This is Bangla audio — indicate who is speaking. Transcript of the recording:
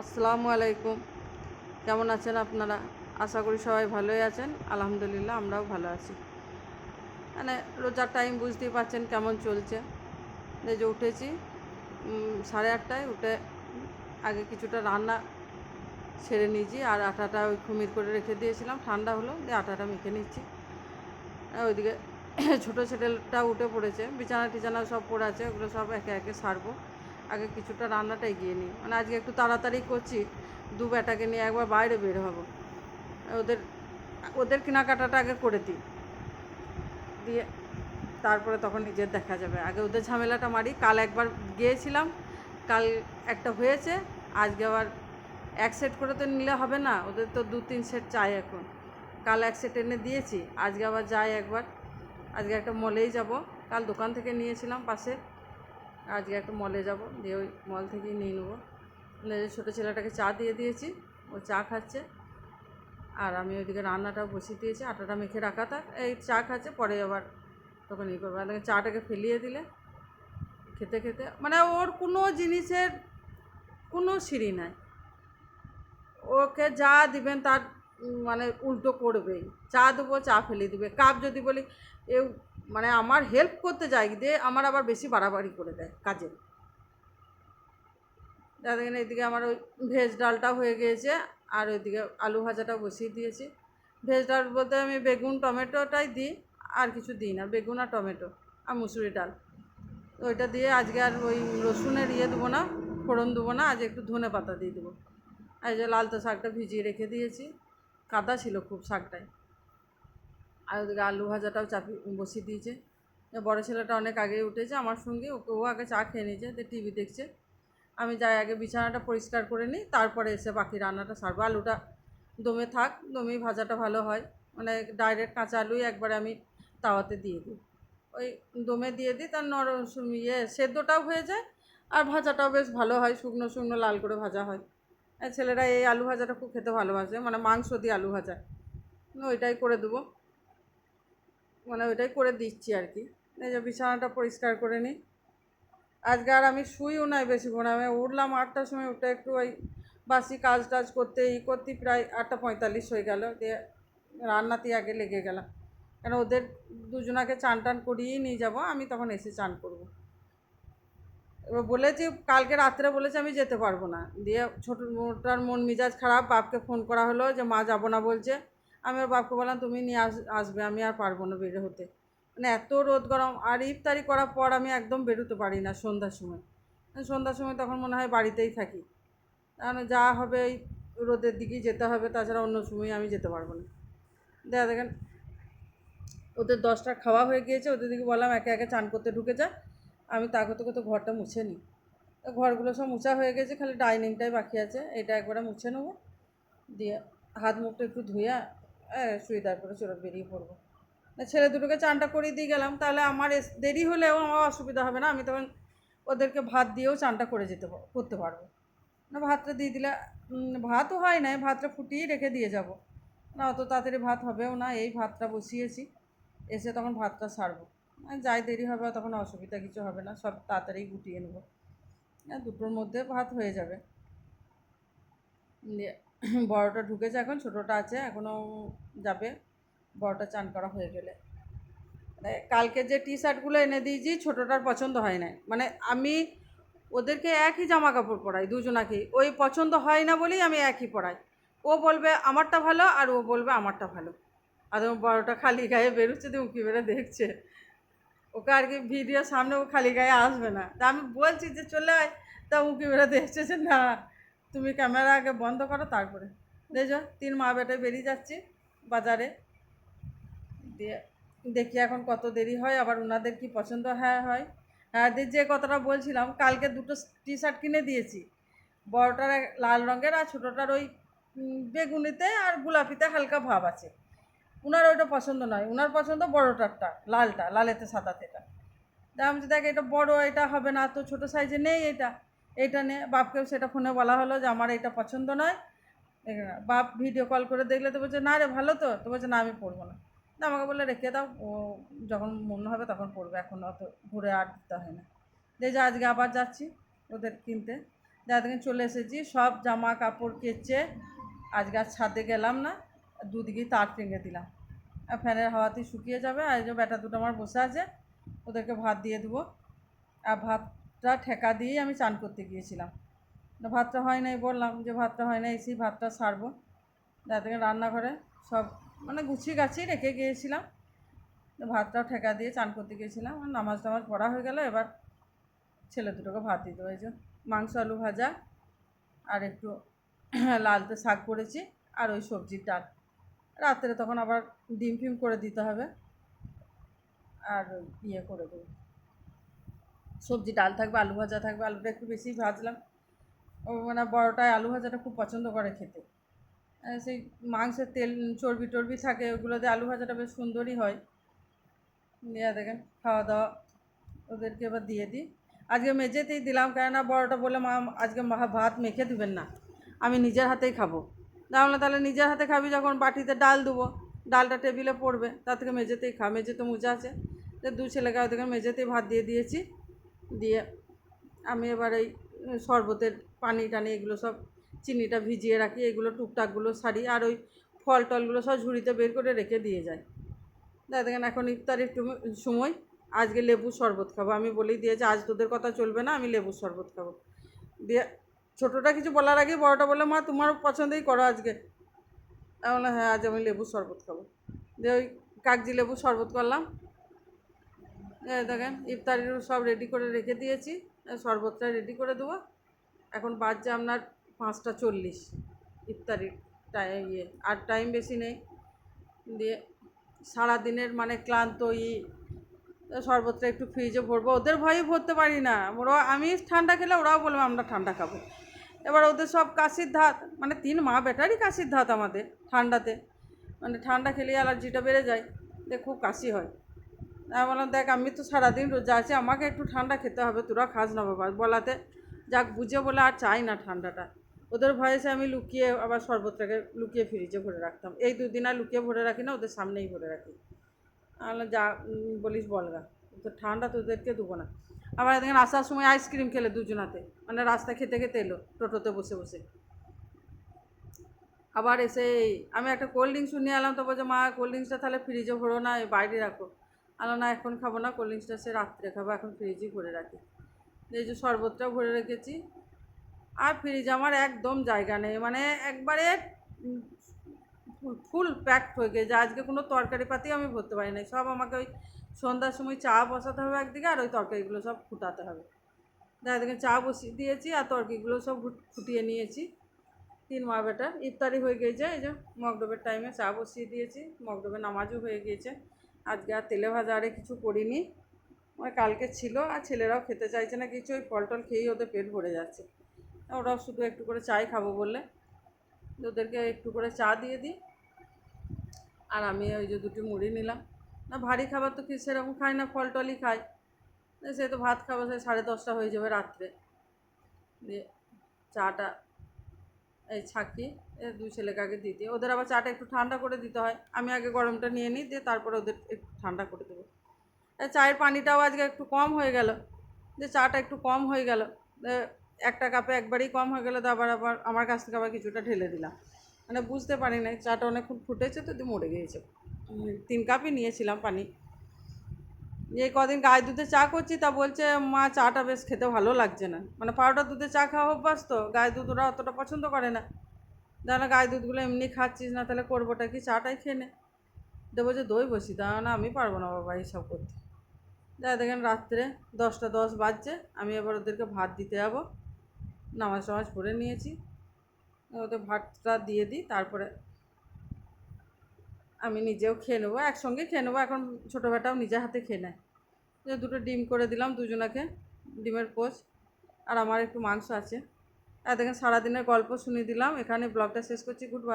Speaker 1: আসসালামু আলাইকুম। কেমন আছেন আপনারা? আশা করি সবাই ভালোই আছেন। আলহামদুলিল্লাহ, আমরাও ভালো আছি। মানে রোজার টাইম বুঝতেই পারছেন কেমন চলছে। যে উঠেছি সাড়ে আটটায় উঠে আগে কিছুটা রান্না ছেড়ে নিয়েছি। আর আটাটা ওই খুমির করে রেখে দিয়েছিলাম। ঠান্ডা হলো, দিয়ে আটাটা মেখে নিচ্ছি। ওইদিকে ছোটো ছেলেটা উঠে পড়েছে। বিছানা টিছানা সব পড়ে আছে, ওগুলো সব একে একে সারবো। আগে কিছুটা রান্নাটা এগিয়ে নিই। মানে আজকে একটু তাড়াতাড়ি করছি, দু বেটাকে নিয়ে একবার বাইরে বের হব। ওদের ওদের কেনাকাটাটা আগে করে দিই। দিয়ে তারপরে তখন নিজের দেখা যাবে। আগে ওদের ঝামেলাটা মারি। কাল একবার গিয়েছিলাম, কাল একটা হয়েছে। আজকে আবার এক সেট করে তো নিলে হবে না, ওদের তো দু তিন সেট চাই এখন। কাল এক সেট এনে দিয়েছি, আজকে আবার যাই একবার। আজকে একটা মলেই যাব। কাল দোকান থেকে নিয়েছিলাম পাশে। আজকে একটা মলে যাব, দিয়ে ওই মল থেকেই নিয়ে নেব। ছোটো ছেলেটাকে চা দিয়ে দিয়েছি, ও চা খাচ্ছে। আর আমি ওইদিকে রান্নাটাও বসিয়ে দিয়েছি, আটাটা মেখে রাখা থাক, এই চা খাচ্ছে, পরে আবার তখন ই করব। আর চাটাকে ফেলিয়ে দিলে, খেতে খেতে মানে ওর কোনো জিনিসের কোনো সিঁড়ি নাই। ওকে যা দিবেন তার মানে উল্টো করবেই। চা দেবো, চা ফেলে দিবে। কাপ যদি বলি, এ মানে আমার হেল্প করতে যাই দিয়ে আমার আবার বেশি বাড়াবাড়ি করে দেয় কাজে। দেখেন এদিকে আমার ওই ভেজ ডালটা হয়ে গিয়েছে, আর ওইদিকে আলু ভাজাটা বসিয়ে দিয়েছি। ভেজ ডাল বলতে আমি বেগুন, টমেটোটাই দিই, আর কিছু দিই না, বেগুন আর টমেটো আর মুসুরি ডাল। ওইটা দিয়ে আজকে আর ওই রসুনের ইয়ে দেবো না, ফোড়ন দেবো না, আজ একটু ধনে পাতা দিয়ে দেবো। আর যে লালতো শাকটা ভিজিয়ে রেখে দিয়েছি, কাদা ছিল খুব শাকটায়। আর ওদিকে আলু ভাজাটাও চাপি, বসিয়ে দিয়েছে। বড় ছেলেটা অনেক আগে উঠেছে আমার সঙ্গে, ওকে, ও আগে চা খেয়ে নিয়েছে তো টিভি দেখছে। আমি যাই আগে বিছানাটা পরিষ্কার করে নিই, তারপরে এসে বাকি রান্নাটা সারবো। আলুটা দমে থাক, দমেই ভাজাটা ভালো হয়। মানে ডাইরেক্ট কাঁচা আলুই একবারে আমি তাওয়াতে দিয়ে দিই। ওই দমে দিয়ে দিই, তার নরম ইয়ে সেদ্ধটাও হয়ে যায় আর ভাজাটাও বেশ ভালো হয়, শুকনো শুকনো লাল করে ভাজা হয়। ছেলেরা এই আলু ভাজাটা খুব খেতে ভালোবাসে মানে মাংস দিয়ে আলু ভাজা। ওইটাই করে দেবো। মানে ওইটাই করে দিচ্ছি আর কি। এই যে বিছানাটা পরিষ্কার করে নিই। আজকে আর আমি শুইও নাই বেশিক্ষণ। আমি উঠলাম আটটার সময় উঠে একটু ওই বাসি কাজ টাজ করতে ই করতে প্রায় আটটা পঁয়তাল্লিশ হয়ে গেল। দিয়ে রান্নাতেই আগে লেগে গেলাম। কেন ওদের দুজনাকে চান টান করিয়েই নিয়ে যাব, আমি তখন এসে চান করব। এবার বলেছি, কালকে রাত্রে বলেছে আমি যেতে পারব না। দিয়ে ছোটো মোটার মন মেজাজ খারাপ, বাপকে ফোন করা হলো যে, মা, যাব না, বলছে। আমি ওর বাপকে বললাম, তুমি নিয়ে আস, আসবে, আমি আর পারব না বের হতে। মানে এত রোদ গরম, আর ইফতারি করার পর আমি একদম বেরোতে পারি না সন্ধ্যার সময়। সন্ধ্যার সময় তখন মনে হয় বাড়িতেই থাকি। কারণ যা হবে এই রোদের দিকেই যেতে হবে, তাছাড়া অন্য সময় আমি যেতে পারব না। দেখা, দেখেন, ওদের দশটা খাওয়া হয়ে গিয়েছে, ওদের দিকে বললাম, একে একে চান করতে ঢুকে যা, আমি তা করতে করতে ঘরটা মুছে নিই। তো ঘরগুলো সব মুছা হয়ে গেছে, খালি ডাইনিংটাই বাকি আছে, এটা একবারে মুছে নেব। দিয়ে হাত মুখটা একটু ধুয়ে সুইদার পরে চলে বেরিয়ে পড়ব। না, ছেলে দুটোকে চানটা করিয়ে দিয়ে গেলাম, তাহলে আমার দেরি হলেও আমার অসুবিধা হবে না, আমি তখন ওদেরকে ভাত দিয়েও চানটা করে যেতে করতে পারব। না, ভাতটা দিয়ে দিলে ভাতও হয় না ভাতটা ফুটিয়ে রেখে দিয়ে যাব। না, অত তাড়াতাড়ি ভাত হবেও না, এই ভাতটা বসিয়েছি, এসে তখন ভাতটা সারবো। যাই দেরি হবে তখন অসুবিধা কিছু হবে না, সব তাড়াতাড়ি গুটিয়ে নেব। দুটোর মধ্যে ভাত হয়ে যাবে। দিয়ে বড়টা ঢুকেছে এখন, ছোটোটা আছে, এখনও যাবে। বড়টা চান করা হয়ে গেলে। মানে কালকে যে টি শার্টগুলো এনে দিয়েছি, ছোটোটার পছন্দ হয় না মানে আমি ওদেরকে একই জামা কাপড় পরাই দুজনাকেই ওই পছন্দ হয় না বলেই আমি একই পরাই। ও বলবে, আমারটা ভালো, আর ও বলবে, আমারটা ভালো। আর বড়টা খালি গায়ে বেরোচ্ছে তো উঁকি বেড়ে দেখছে। ওকে আর কি ভিডিও সামনে ও খালি গায়ে আসবে না। তা আমি বলছি যে, চলে আয়। তা উঁকি বেড়ে দেখছে যে, না। তুমি ক্যামেরা আগে বন্ধ করো তারপরে। দেখো তিন মা বেটে বেরিয়ে যাচ্ছি বাজারে। দিয়ে দেখি এখন কত দেরি হয় আবার ওনাদের কি পছন্দ হ্যাঁ হয়। হ্যাঁ যে কথাটা বলছিলাম কালকে দুটো টি শার্ট কিনে দিয়েছি। বড়টার লাল রঙের আর ছোটোটার ওই বেগুনিতে আর গোলাপিতে হালকা ভাব আছে। ওনার ওইটা পছন্দ নয় ওনার পছন্দ বড়টারটা লালটা লালেতে সাদাতেটা আমি বলছি, দেখ এটা বড় এটা হবে না তো ছোটো সাইজে নেই এটা। এইটা নে বাপকেও সেটা ফোনে বলা হলো যে আমার এটা পছন্দ নয়। বাপ ভিডিও কল করে দেখলে তো বলছে, না রে, ভালো তো। তো বলছে, না, আমি পড়ব না। আমাকে বলে রেখে দাও। ও যখন মনে হবে তখন পড়বে এখন অত ঘুরে আর দিতে হয় না। যে যে আজকে আবার যাচ্ছি ওদের কিনতে। দেখেন চলে এসেছি, সব জামা কাপড় কেচে আজকে আর ছাদে গেলাম না দুদিকেই তার টেঙে দিলাম। আর ফ্যানের হাওয়াতেই শুকিয়ে যাবে, আর যে বেটা দুটো আমার বসে আছে, ওদেরকে ভাত দিয়ে দেবো। আর ভাতটা ঠেকা দিয়েই আমি চান করতে গিয়েছিলাম। ভাতটা হয় নাই বললাম যে ভাতটা হয় না এসেই ভাতটা সারবো। দেখেন রান্নাঘরে সব মানে গুছিয়ে গাছিয়ে রেখে গিয়েছিলাম। ভাতটাও ঠেকা দিয়ে চান করতে গিয়েছিলাম। আর নামাজ টামাজ পড়া হয়ে গেল, এবার ছেলে দুটোকে ভাত দিতে হয়েছে মাংস, আলু ভাজা, আর একটু লালতে শাক করেছি, আর ওই সবজির ডাল। রাত্রে তখন আবার ডিম ফিম করে দিতে হবে, আর ইয়ে করে দেবো। সবজি ডাল থাকবে, আলু ভাজা থাকবে, আলুটা একটু বেশি ভাজলাম। ও মানে বড়টায় আলু ভাজাটা খুব পছন্দ করে খেতে। সেই মাংসের তেল, চর্বি টর্বি থাকে ওগুলোতে আলু ভাজাটা বেশ সুন্দরই হয়। দিয়ে দেখেন, খাওয়া দাওয়া ওদেরকে এবার দিয়ে দিই। আজকে মেঝেতেই দিলাম, কেননা বড়টা বলে মা আজকে ভাত মেখে দেবেন না, আমি নিজের হাতেই খাব। তাহলে তাহলে নিজের হাতে খাবি যখন বাটিতে ডাল দেবো, ডালটা টেবিলে পড়বে, তার থেকে মেঝেতেই খা। মেঝেতে মুজা আছে দু ছেলেকে ওদেরকে মেঝেতেই ভাত দিয়ে দিয়েছি। দিয়ে আমি এবার এই শরবতের পানি টানি, এগুলো সব চিনিটা ভিজিয়ে রাখি, এগুলো টুকটাকগুলো সারি আর ওই ফল টলগুলো সব ঝুড়িতে বের করে রেখে দিয়ে যাই। দেখ দেখেন এখন ইফতারের টুম- সময়, আজকে লেবু শরবত খাব। আমি বলেই দিয়েছি, আজ তোদের কথা চলবে না, আমি লেবু শরবত খাব। দিয়ে ছোটোটা কিছু বলার আগে বড়টা বলে মা তোমার পছন্দই করো আজকে। আমি বললাম হ্যাঁ আজ আমি লেবু শরবত খাব। দিয়ে ওই কাগজি লেবু শরবত করলাম। দেখেন, ইফতারির সব রেডি করে রেখে দিয়েছি। শরবতটা রেডি করে দেবো। এখন বাজছে আপনার পাঁচটা চল্লিশ ইফতারির টাইম ইয়ে আর টাইম বেশি নেই। দিয়ে সারাদিনের মানে ক্লান্ত ই শরবতটা একটু ফ্রিজে ভরবো। ওদের ভয়ই ভরতে পারি না। ওরা, আমি ঠান্ডা খেলে ওরাও বলবে আমরা ঠান্ডা খাব। এবার ওদের সব কাশির ধাত মানে তিন মা বেটারই কাশির ধাত আমাদের ঠান্ডাতে। মানে ঠান্ডা খেলে অ্যালার্জিটা বেড়ে যায়। দিয়ে খুব কাশি হয়। আমি বললাম, দেখ, আমি তো সারাদিন রোজা আছি, আমাকে একটু ঠান্ডা খেতে হবে, তোরা খাস না বাবা। বলাতে যাক বুঝে বলে, আর চাই না ঠান্ডাটা। ওদের ভয়েসে আমি লুকিয়ে আবার শরবতটাকে লুকিয়ে ফ্রিজে ভরে রাখতাম। এই দুদিন আর লুকিয়ে ভরে রাখি না, ওদের সামনেই ভরে রাখি। আমি যা বলিস বলগা তো ঠান্ডা তোদেরকে দেবো না। আবার দেখেন আসার সময় আইসক্রিম খেলে দুজনাতে মানে রাস্তা খেতে খেতে এলো, টোটোতে বসে বসে। আবার এসে আমি একটা কোল্ড ড্রিঙ্কস নিয়ে এলাম, তো বলছে, মা কোল্ড ড্রিঙ্কসটা তাহলে ফ্রিজে ভরো না, বাইরে রাখো। আলো না এখন খাব না, কোল্ড ড্রিঙ্কসটা সে রাত্রে খাব, এখন ফ্রিজই ভরে রাখি। এই যে শরবতটাও ভরে রেখেছি। আর ফ্রিজ আমার একদম জায়গা নেই মানে একবারে ফুল প্যাকড হয়ে গেছে। আজকে কোনো তরকারি পাতি আমি ভরতে পারি না সব আমাকে ওই সন্ধ্যার সময় চা বসাতে হবে একদিকে, আর ওই তরকারিগুলো সব ফুটাতে হবে। দেখা চা বসিয়ে দিয়েছি, আর তরকারিগুলো সব ফুটিয়ে নিয়েছি। তিন মা বেটার। ইফতারি হয়ে গিয়েছে এই যে মগডবের টাইমে চা বসিয়ে দিয়েছি। মগডবের নামাজও হয়ে গিয়েছে আজকে আর তেলে ভাজা আরে কিছু করিনি। মানে কালকে ছিল, আর ছেলেরাও খেতে চাইছে না কিছু, ওই ফল টল খেয়েই ওদের পেট ভরে যাচ্ছে। ওরাও শুধু একটু করে চাই খাব বললে। ওদেরকে একটু করে চা দিয়ে দিই। আর আমি ওই যে দুটি মুড়ি নিলাম। না, ভারী খাবার তো সেরকম খাই না ফল টলই খাই সে তো ভাত খাব, সে সাড়ে দশটা হয়ে যাবে রাত্রে। দিয়ে চাটা এই ছাকি দুই ছেলেকে আগে দিয়ে দিই ওদের আবার চাটা একটু ঠান্ডা করে দিতে হয়। আমি আগে গরমটা নিয়ে নিই, দিয়ে তারপরে ওদের একটু ঠান্ডা করে দেবো। চায়ের পানিটাও আজকে একটু কম হয়ে গেল। যে চাটা একটু কম হয়ে গেল। একটা কাপে একবারই কম হয়ে গেলে, তো আবার আবার আমার কাছ থেকে আবার কিছুটা ঢেলে দিলাম। মানে বুঝতে পারি না চাটা অনেকক্ষণ ফুটেছে তো মরে গিয়েছে। তিন কাপই নিয়েছিলাম পানি। এই কদিন গায়ে দুধে চা করছি, তা বলছে, মা, চাটা বেশ খেতে ভালো লাগছে না। মানে পাউডার দুধে চা খাওয়া অভ্যাস তো, গায়ে দুধ ওরা অতটা পছন্দ করে না। তাহলে গায়ে দুধগুলো এমনি খাচ্ছিস, না তাহলে করবোটা কি? চাটাই খেয়ে নে। দেবো যে দই বসি। তা না, আমি পারব না বাবা এইসব করতে। যা দেখেন রাত্রে দশটা দশ বাজছে, আমি এবার ওদেরকে ভাত দিতে যাব। নামাজ টামাজ পড়ে নিয়েছি। ওদের ভাতটা দিয়ে দিই, তারপরে আমি নিজেও খেয়ে নেব, একসঙ্গে খেয়ে নেব। এখন ছোটো বেটাও নিজের হাতে খেয়ে নেয়। যে দুটো ডিম করে দিলাম দুজনাকে, ডিমের পোচ। আর আমার একটু মাংস আছে। আর দেখেন সারাদিনের গল্প শুনিয়ে দিলাম। এখানে ব্লগটা শেষ করছি। Good bye